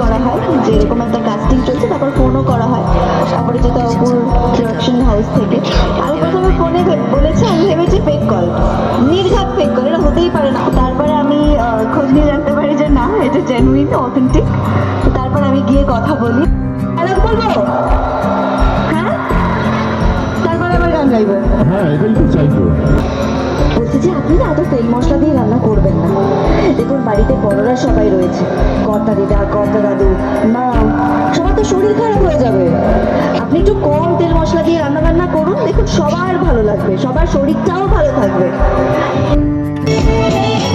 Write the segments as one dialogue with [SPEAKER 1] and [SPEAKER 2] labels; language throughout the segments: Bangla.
[SPEAKER 1] করা হয় যে একটা কাস্টিং চলছে, তারপর ফোনও করা হয়। তারপরে যেটা অপুর প্রোডাকশন থেকে। আর ফোনে বলেছে, আমি ভেবেছি ফেক কল নির্ঘাত ফেক কল এটা হতেই পারে না। জেনুইন অথেন্টিক তারপর আমি গিয়ে কথা বলি। ডায়লগ বলব? হ্যাঁ? তারপরে আবার গান গাইবো।
[SPEAKER 2] হ্যাঁ এটাই তো চাইব।
[SPEAKER 1] বলছি যে আপনি না এত তেল মশলা দিয়ে রান্না করবেন না। দেখুন বাড়িতে বড়রা সবাই রয়েছে। কর্তা দিদা কর্তা দাদু মা সবার তো শরীর খারাপ হয়ে যাবে। আপনি একটু কম তেল মশলা দিয়ে রান্না বান্না করুন। দেখুন সবার ভালো লাগবে সবার শরীরটাও ভালো থাকবে।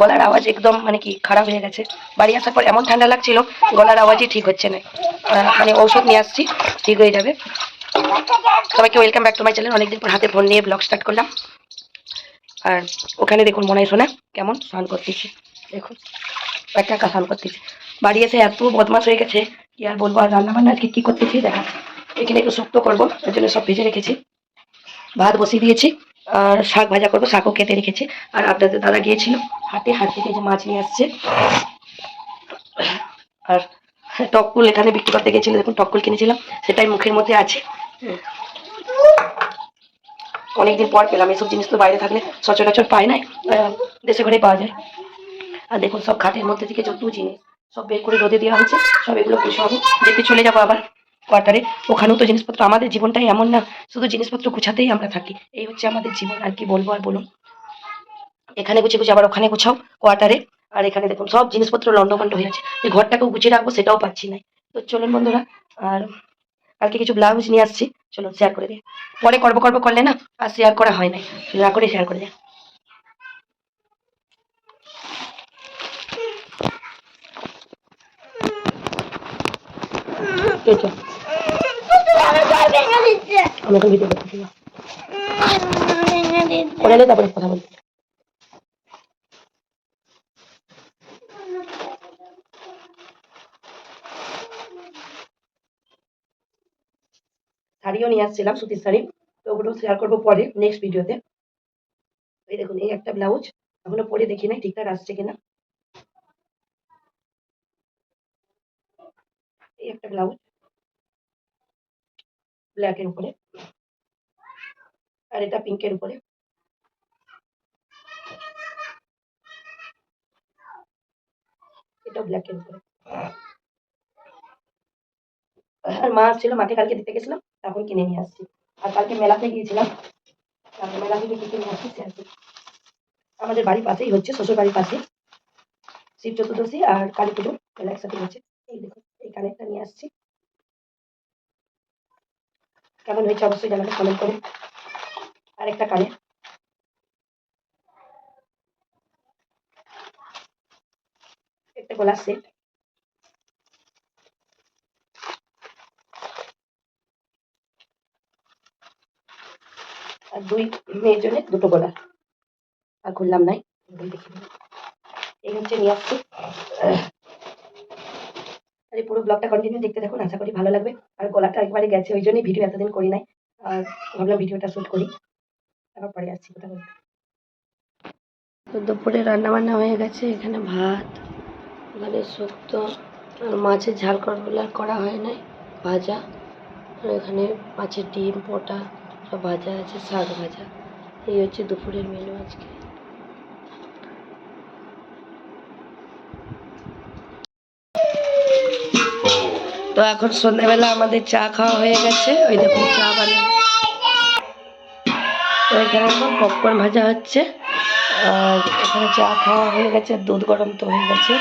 [SPEAKER 3] গলার আওয়াজ একদম মানে কি খারাপ হয়ে গেছে। বাড়ি আসার পর এমন ঠান্ডা লাগছিল, গলার আওয়াজই ঠিক হচ্ছে না। মানে ঔষধ নিয়ে আসছি, ঠিক হয়ে যাবে। সবাইকে welcome back to my channel অনেকদিন পর হাতে ফোন নিয়ে ব্লগ স্টার্ট করলাম। আর ওখানে দেখুন মনে হয় শোনা কেমন স্নান করতেছি। দেখুন একা একা স্নান করতেছি। বাড়ি এসে এত বদমাস হয়ে গেছে, কি আর বলব, আর রান্না বান্না আজকে কি করতেছি দেখা। এখানে একটু শুক্তো করব ওই জন্য সব ভেজে রেখেছি। ভাত বসিয়ে দিয়েছি। আর শাক ভাজা করব, শাকও কেটে রেখেছি। আর আপনাদের দাদা গিয়েছিল, হাটে, হাট থেকে যে মাছ নিয়ে আসছে। আর টককুল এখানে বিক্রি করতে গেছিল, দেখুন টককুল কিনেছিলাম, সেটাই মুখের মধ্যে আছে। অনেকদিন পর পেলাম, এসব জিনিস তো বাইরে থাকলে সচরাচর পায় না দেশে ঘরে পাওয়া যায়। আর দেখুন সব খাটের মধ্যে থেকে যত জিনিস, সব বের করে রোদে দেওয়া হয়েছে সব এগুলো খুশি হবে যেতে চলে যাব আবার। কোয়ার্টারে ওখানেও তো জিনিসপত্র আমাদের জীবনটাই এমন না শুধু জিনিসপত্র গুছাতেই আমরা থাকি। এই হচ্ছে আমাদের জীবন আর কি বলব আর বলুন। এখানে গুছিয়ে গুছিয়ে আবার ওখানে গুছাও কোয়ার্টারে আর এখানে দেখুন সব জিনিসপত্র লন্ডভন্ড হয়ে আছে। যে ঘরটাকেও গুছিয়ে রাখব সেটাও পাচ্ছি না। তো চলুন বন্ধুরা আর কালকে কিছু ব্লাউজ নিয়ে আসছি। চলুন শেয়ার করে দিই। পরে করব করব করলে না আর শেয়ার করা হয় নাই। না করে শেয়ার করে দিই এই তো, আমি এখন ভিডিও করতেছি না। করে এলে তারপরে কথা বলব শাড়িও নিয়ে আসছিলাম, সুতির শাড়ি। তো ওগুলো শেয়ার করব পরে নেক্সট ভিডিওতে এই দেখুন, এই একটা ব্লাউজ এখনও পরে দেখি নাই, ঠিকঠাক আসছে কিনা। এই একটা ব্লাউজ ব্ল্যাকের উপরে আর এটা পিঙ্কের উপরে। এটা ব্ল্যাকের উপরে। আর মা ছিল মাকে কালকে দিতে গেছিলাম তখন কিনে নিয়ে আসছি। আর কালকে মেলাতে গিয়েছিলাম। তারপর মেলা থেকে কি কিনে আসছি সে আসছি আমাদের বাড়ির পাশেই হচ্ছে, শ্বশুর বাড়ির পাশে। শিব চতুর্দশী আর কালী পুজো, মেলা একসাথে হচ্ছে। এই দেখুন, এই কানেরটা নিয়ে আসছি। কেমন হয়েছে অবশ্যই জানাবেন কমেন্ট করে। আর একটা কানের একটা গলার সেট আর দুই মেয়ের জন্য দুটো গলার আর খুললাম নাই দিই। এই হচ্ছে নিয়ে আসছি। এই পুরো ব্লগটা কন্টিনিউ দেখতে দেখুন আশা করি ভালো লাগবে। আর গলাটা একবারে গেছে, ওই জন্যই ভিডিও এতদিন করি নাই। আর ভাবলাম ভিডিওটা শুট করি। তারপর পরে আসছি, কথা বলতে। তো দুপুরে রান্না বান্না হয়ে গেছে, এখানে ভাত, এখানে শুক্তো, আর মাছের ঝাল আর করা হয় নাই, ভাজা। আর এখানে মাছের ডিম, পোটা, সব ভাজা আছে, শাক ভাজা। এই হচ্ছে দুপুরের মেনু আজকে। তো এখন সন্ধ্যাবেলা আমাদের চা খাওয়া হয়ে গেছে। ওই দেখুন চা বানিয়ে তো এখানে পপকর্ন ভাজা হচ্ছে। আর এখানে চা খাওয়া হয়ে গেছে, দুধ গরম তো হয়ে গেছে।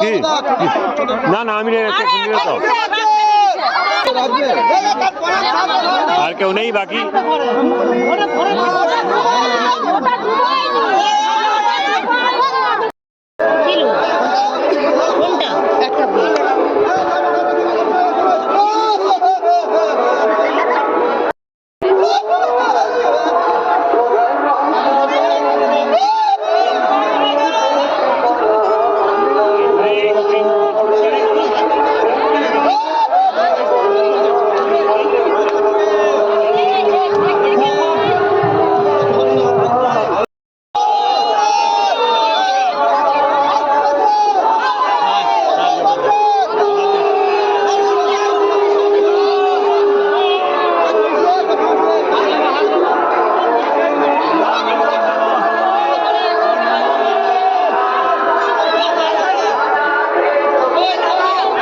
[SPEAKER 4] কি? না না আমি আর কেউ নেই বাকি?